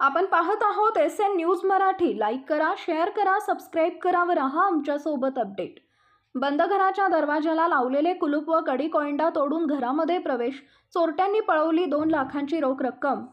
आपण पाहत आहोत S N news Marathi. Like करा शेअर करा सबस्क्राईब करा व राहा आमच्यासोबत अपडेट बंद घराच्या दरवाजाला लावलेले कुलूप व कडी कोयंडा तोडून घरामध्ये प्रवेश चोरट्यांनी पळवली दोन लाखांची रोख रक्कम.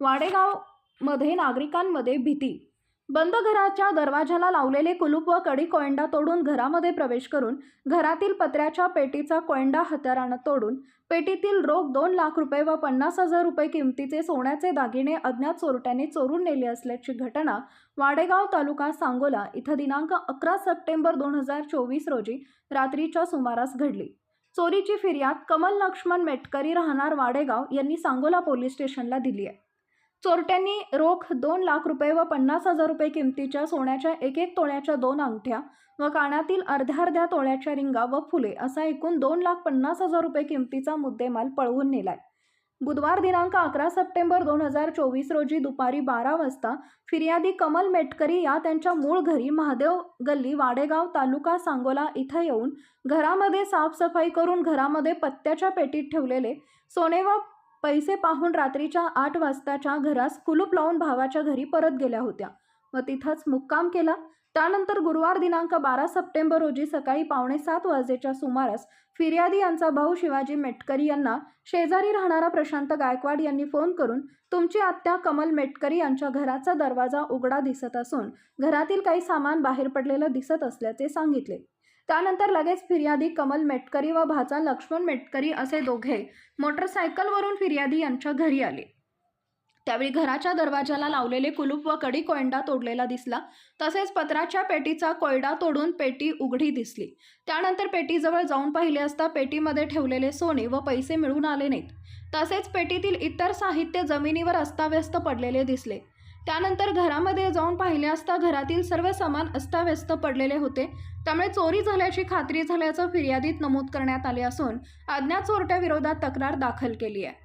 वाडेगावमध्ये नागरिकांमध्ये भीती. बंद घराच्या दरवाजाला लावलेले कुलूप व कडी कोयंडा तोडून घरामध्ये प्रवेश करून घरातील पत्र्याच्या पेटीचा कोयंडा हत्यारानं तोडून पेटीतील रोख दोन लाख रुपये व पन्नास हजार रुपये किमतीचे सोन्याचे दागिने अज्ञात चोरट्याने चोरून नेले असल्याची घटना वाडेगाव तालुका सांगोला इथं दिनांक अकरा सप्टेंबर दोन हजार चोवीस रोजी रात्रीच्या सुमारास घडली. चोरीची फिर्याद कमल लक्ष्मण मेटकरी राहणार वाडेगाव यांनी सांगोला पोलीस स्टेशनला दिली आहे चोरट्यांनी रोख दोन लाख रुपये व पन्नास हजार रुपये किमतीच्या सोन्याच्या एक एक तोळ्याच्या दोन अंगठ्या व कानातील अर्ध्या अर्ध्या तोळ्याच्या रिंगा व फुले असा एकूण दोन लाख पन्नास हजार रुपये किमतीचा मुद्देमाल पळवून नेलाय. बुधवार दिनांक अकरा सप्टेंबर दोन हजार चोवीस रोजी दुपारी बारा वाजता फिर्यादी कमल मेटकरी या त्यांच्या मूळ घरी महादेव गल्ली वाडेगाव तालुका सांगोला इथं येऊन घरामध्ये साफसफाई करून घरामध्ये पत्त्याच्या पेटीत ठेवलेले सोने व पैसे पाहून रात्रीच्या आठ वाजताच्या घरास कुलूप लावून भावाच्या घरी परत गेल्या होत्या. व तिथंच मुक्काम केला. त्यानंतर गुरुवार दिनांक बारा सप्टेंबर रोजी सकाळी पावणे सात वाजेच्या सुमारास फिर्यादी यांचा भाऊ शिवाजी मेटकरी यांना शेजारी राहणारा प्रशांत गायकवाड यांनी फोन करून तुमची आत्या कमल मेटकरी यांच्या घराचा दरवाजा उघडा दिसत असून घरातील काही सामान बाहेर पडलेलं दिसत असल्याचे सांगितले. त्यानंतर लगेच फिर्यादी कमल मेटकरी व भाचा लक्ष्मण मेटकरी असे दोघे मोटरसायकलवरून फिर्यादी यांच्या घरी आले. त्यावेळी घराच्या दरवाजाला लावलेले कुलूप व कडी कोयंडा तोडलेला दिसला. तसेच पत्राच्या पेटीचा कोयडा तोडून पेटी उघडी दिसली. त्यानंतर पेटीजवळ जाऊन पाहिले असता पेटीमध्ये ठेवलेले सोने व पैसे मिळून आले नाहीत. तसेच पेटीतील इतर साहित्य जमिनीवर अस्ताव्यस्त पडलेले दिसले. त्यानंतर घरामध्ये जाऊन पाहिले असता घरातील सर्व सामान अस्ताव्यस्त पडलेले होते. त्यामुळे चोरी झाल्याची खात्री झाल्याचं फिर्यादीत नमूद करण्यात आले असून अज्ञात चोरट्याविरोधात तक्रार दाखल केली आहे.